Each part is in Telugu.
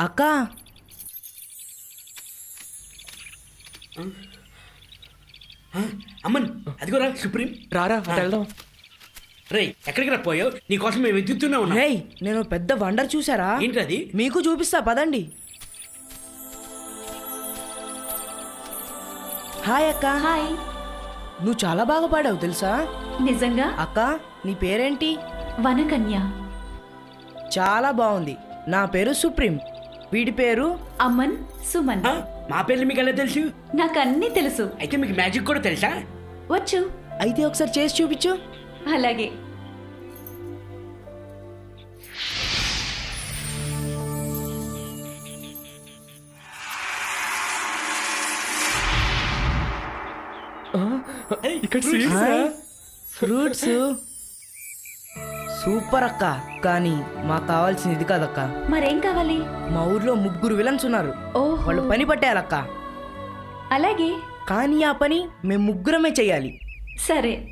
అక్క. అమ్మన్ అదిగోరా సుప్రీం. రారా వెళ్దాం. రే ఎక్కడికి రా పోయావు? నీకోసం మేము వెతుకుతూనే ఉన్నాం. రేయ్ నేను పెద్ద వండర్ చూసారా ఏంటి అది మీకు చూపిస్తా పదండి. హాయ్ అక్క. హాయ్. నువ్వు చాలా బాగా పాడావు తెలుసా? నిజంగా? అక్క నీ పేరేంటి? వనకన్య. చాలా బాగుంది. నా పేరు సుప్రీం. వీడి పేరు? అమన్ సుమన్. ఆ, మా పేర్లు మీకు ఎలా తెలుసు? నాకు అన్నీ తెలుసు. అయితే మీకు మ్యాజిక్ కూడా తెలుసా? వచ్చు. అయితే ఒకసారి చేసి చూపించు. అలాగే. ఇక్కడ. ఫ్రూట్స్. సూపర్ అక్క. కానీ మాకు కావాల్సింది ఇది కాదక్క. మరేం కావాలి? మా ఊర్లో ముగ్గురు విలన్స్ ఉన్నారు. ఓహో. వాళ్ళు పని పట్టేయాలక్క అలాగే. కానీ ఆ పని మేము ముగ్గురమే చెయ్యాలి సరే.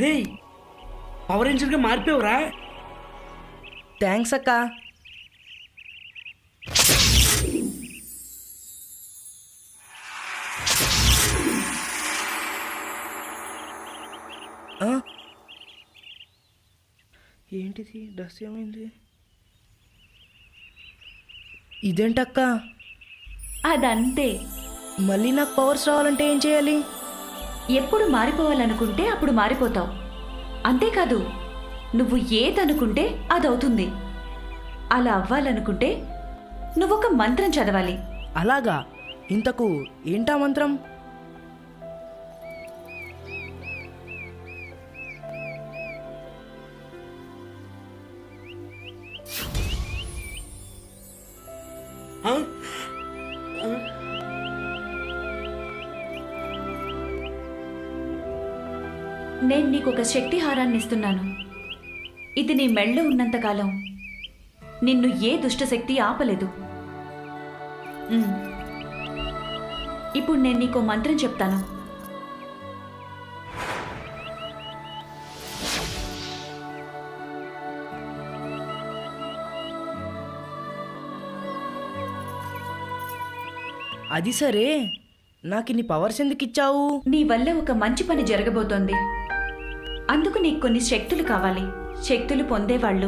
రే పవర్ రేంజర్గా మారిపోయావురా. థ్యాంక్స్ అక్క? ఏంటిది? డ్రెస్ ఏమైంది? ఇదేంటక్క? అదంతే. మళ్ళీ నాకు పవర్స్ రావాలంటే ఏం చేయాలి? ఎప్పుడు మారిపోవాలనుకుంటే అప్పుడు మారిపోతావు. అంతేకాదు నువ్వు ఏదనుకుంటే అదవుతుంది. అలా అవ్వాలనుకుంటే నువ్వొక మంత్రం చదవాలి. అలాగా? ఇంతకు ఏంటా మంత్రం? నేను నీకు ఒక శక్తి హారాన్ని ఇస్తున్నాను ఇది నీ మెళ్ళో ఉన్నంతకాలం నిన్ను ఏ దుష్టశక్తి ఆపలేదు. ఇప్పుడు నేను నీకు మంత్రం చెప్తాను. అది సరే. నాకు ఇన్ని పవర్స్ ఎందుకు ఇచ్చావు నీ వల్ల ఒక మంచి పని జరగబోతోంది. అందుకు నీకు కొన్ని శక్తులు కావాలి. శక్తులు పొందేవాళ్ళు.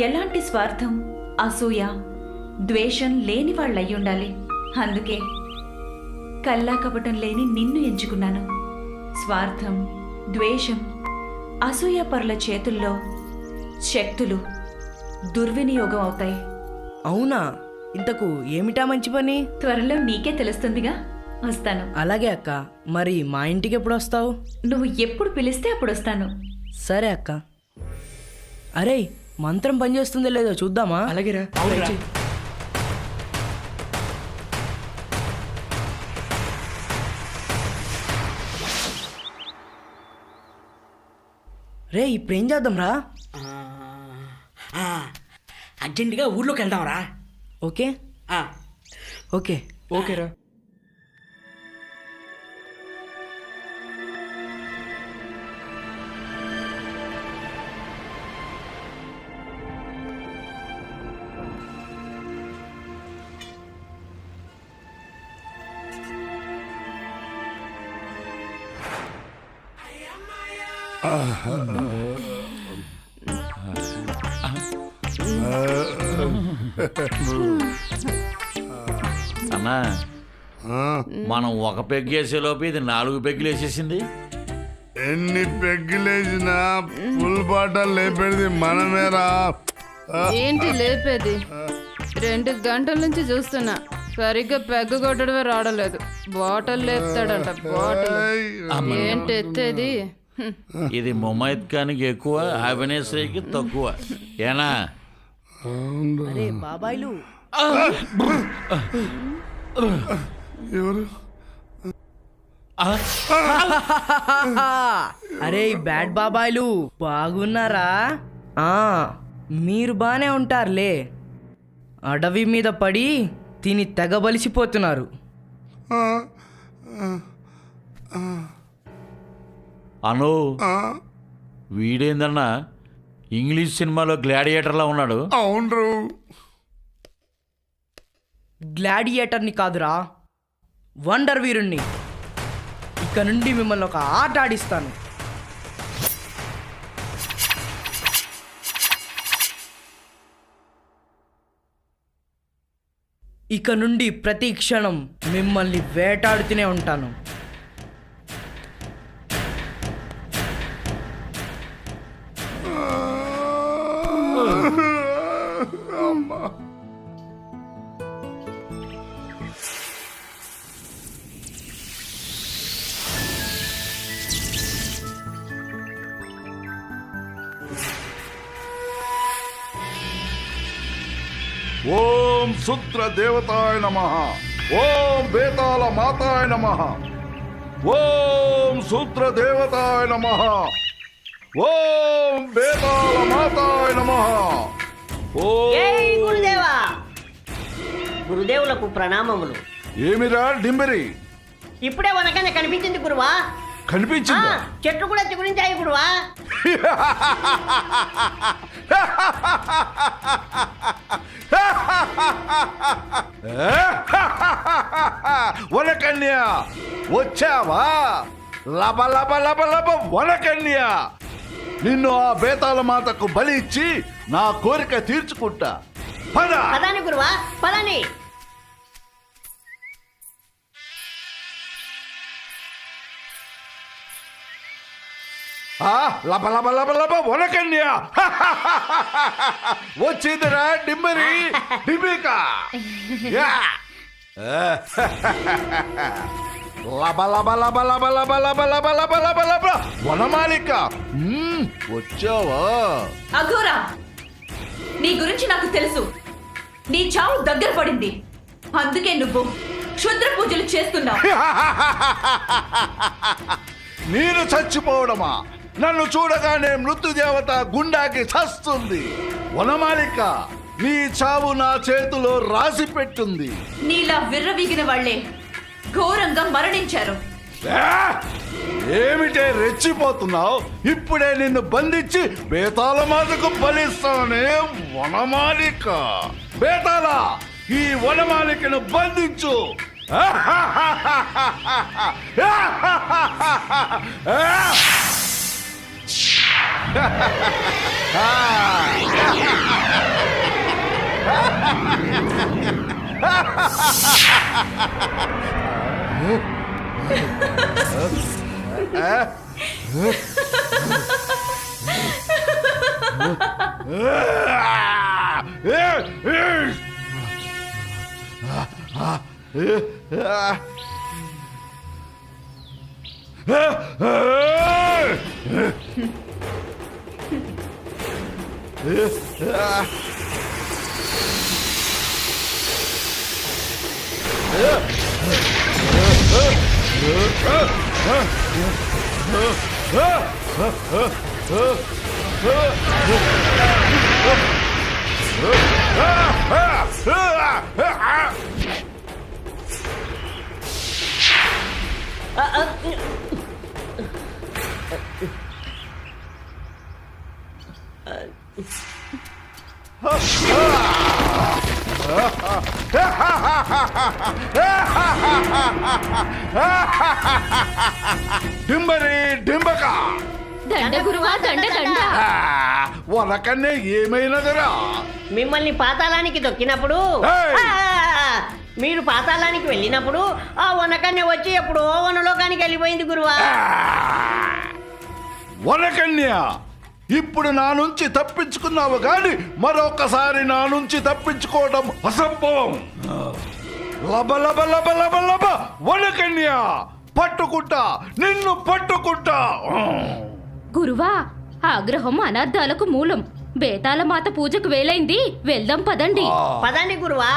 ఎలాంటి స్వార్థం? అసూయ. ద్వేషం లేని వాళ్ళు అయ్యుండాలి అందుకే కల్లా కపటం లేని నిన్ను ఎంచుకున్నాను. స్వార్థం ద్వేషం అసూయ పరుల చేతుల్లో శక్తులు దుర్వినియోగం అవుతాయి. అవునా? ఇంతకు ఏమిటా మంచి పని? త్వరలో నీకే తెలుస్తుందిగా. వస్తాను. అలాగే అక్క మరి మా ఇంటికి ఎప్పుడు వస్తావు? నువ్వు ఎప్పుడు పిలిస్తే అప్పుడు వస్తాను. సరే అక్క. అరే మంత్రం పనిచేస్తుందో లేదో చూద్దామా? అలాగేరా. రే. ఇప్పుడు ఏం చేద్దాం రా? అర్జెంటుగా ఊర్లోకి వెళ్దాంరా ఓకే? ఆ, ఓకే. ఓకేరా అన్నా మనం ఒక వేసేలోపు ఇది నాలుగు పెగ్గులు వేసేసింది. ఎన్ని పెగ్గులేసినా ఫుల్ బాటల్ లేపేది మనమేరా. ఏంటి లేపేది? రెండు గంటల నుంచి చూస్తున్నా. సరిగ్గా పెగ్గు కొట్టడమే రావడలేదు బాటిల్ లేపుతాడంట బాటిల్ ఏంటి ఎత్తేది. ఇది ముమైత్ ఖాన్కి ఎక్కువ అభినేశ్రీకి తక్కువ. ఏనా? అరే బాబాయ్లు. ఎవరు? అరే బ్యాడ్ బాబాయ్లు బాగున్నారా? ఆ, మీరు బానే ఉంటారులే. అడవి మీద పడి తిని తెగబలిసిపోతున్నారు. అను. వీడేందన్నా ఇంగ్లీష్ సినిమాలో గ్లాడియేటర్లా ఉన్నాడు? అవునరు. గ్లాడియేటర్ని కాదురా. వండర్ వీరుణ్ణి. ఇక నుండి మిమ్మల్ని ఒక ఆట ఆడిస్తాను. ఇక నుండి ప్రతి క్షణం మిమ్మల్ని వేటాడుతూనే ఉంటాను. ఓం శుద్ర దేవతాయ నమ. ఓం బేతాళ మాతాయ నమ. ఓం శుద్ర దేవతాయ నమ. ఓం బేతాళ మాతాయ నమ. గురుదేవా. గురుదేవులకు ప్రణామములు. ఏమిరా డింబరి? ఇప్పుడే వనకనే కనిపించింది గురువా. కనిపించిందా? చెట్లు కూడా చిగురించాయి గురువా. వనకన్య వచ్చావా? లబ లబ లబ లబ వనకన్య నిన్ను ఆ బేతాళ మాతకు బలి ఇచ్చి నా కోరిక తీర్చుకుంటా. పద! పదాని గురువా పదాని. ఆ, లబ లబ లబ లబ వనకన్య. వచ్చిందిరా డిమ్మరి డిమిక యా. లబ లబ లబ లబ లబ లబ లబ లబ లబ లబ. వనమాలిక. వచ్చావా? అఘోరా నీ గురించి నాకు తెలుసు. నీ చావు దగ్గర పడింది. అందుకే నువ్వు క్షుద్ర పూజలు చేస్తున్నావు. నేను చచ్చిపోవడమా? నన్ను చూడగానే మృత్యుదేవత గుండాకి చస్తుంది. వనమాలిక నీ చావు నా చేతిలో రాసి పెట్టుంది. నీలా విర్రవీగిన వాళ్ళే ఘోరంగా మరణించారు? ఏమిటే రెచ్చిపోతున్నావు? ఇప్పుడే నిన్ను బంధించి బేతాళ మాటకు బలిస్తానే వనమాలిక. బేతాళ ఈ వనమాలికను బంధించు. Ah! Ha! డింబరి డింబక. దండ గురువా దండ దండ. ఆ, వనకన్నే ఏమైనదిరా మిమ్మల్ని పాతాళానికి దొక్కినప్పుడు మీరు పాతాళానికి వెళ్ళినప్పుడు ఆ వనకన్య వచ్చి ఎప్పుడో వనలోకానికి వెళ్ళిపోయింది గురువా. వనకన్య! ఇప్పుడు నా నుంచి తప్పించుకున్నావు గాని మరొకసారి నా నుంచి తప్పించుకోవడం అసంభవం. లబ లబ లబ లబ లబ వనకన్య పట్టుకుంటా నిన్ను పట్టుకుంటా. గురువా ఆగ్రహం అనర్థాలకు మూలం. బేతాల మాత పూజకు వేలైంది. వెళ్దాం పదండి. పదండి గురువా.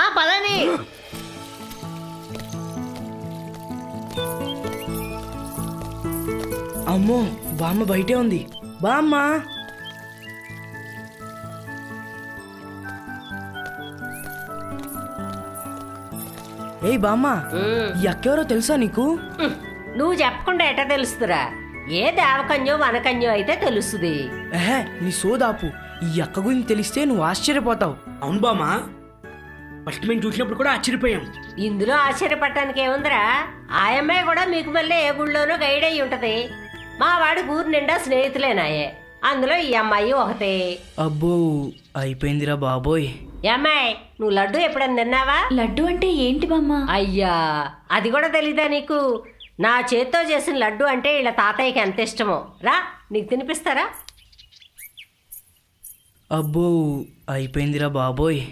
ఆ పదండి. అమ్మో బామ్మ బయటే ఉంది. బామ్మ. ఏయ్ బామ్మ ఈ అక్కెవరో తెలుసా నీకు? నువ్వు చెప్పకుండా ఎట తెలుస్తురా? ఏ దేవకన్యో వనకన్యో అయితే తెలుస్తుంది. ఎహే నీ సోదాపు. ఈ అక్క గురించి తెలిస్తే నువ్వు ఆశ్చర్యపోతావు. అవును బామా ఫస్ట్ మేము చూసినప్పుడు కూడా ఆశ్చర్యపోయాం. ఇందులో ఆశ్చర్యపడటానికి ఏముందిరా? ఆ అమ్మాయి కూడా మీకు మళ్ళీ ఏ గుళ్ళోనో గైడ్ అయి ఉంటది. మా వాడి ఊరు నిండా స్నేహితులేనాయే అందులో ఈ అమ్మాయి ఒకతే అబ్బో అయిపోయిందిరా బాబోయ్. ఈ అమ్మాయి నువ్వు లడ్డు ఎప్పుడన్నా తిన్నావా? లడ్డు అంటే ఏంటి బామ్మ? అయ్యా అది కూడా తెలీదా నీకు? నా చేత్తో చేసిన లడ్డు అంటే వీళ్ళ తాతయ్యకి ఎంత ఇష్టమో. రా నీకు తినిపిస్తారా? అబ్బో అయిపోయిందిరా బాబోయ్.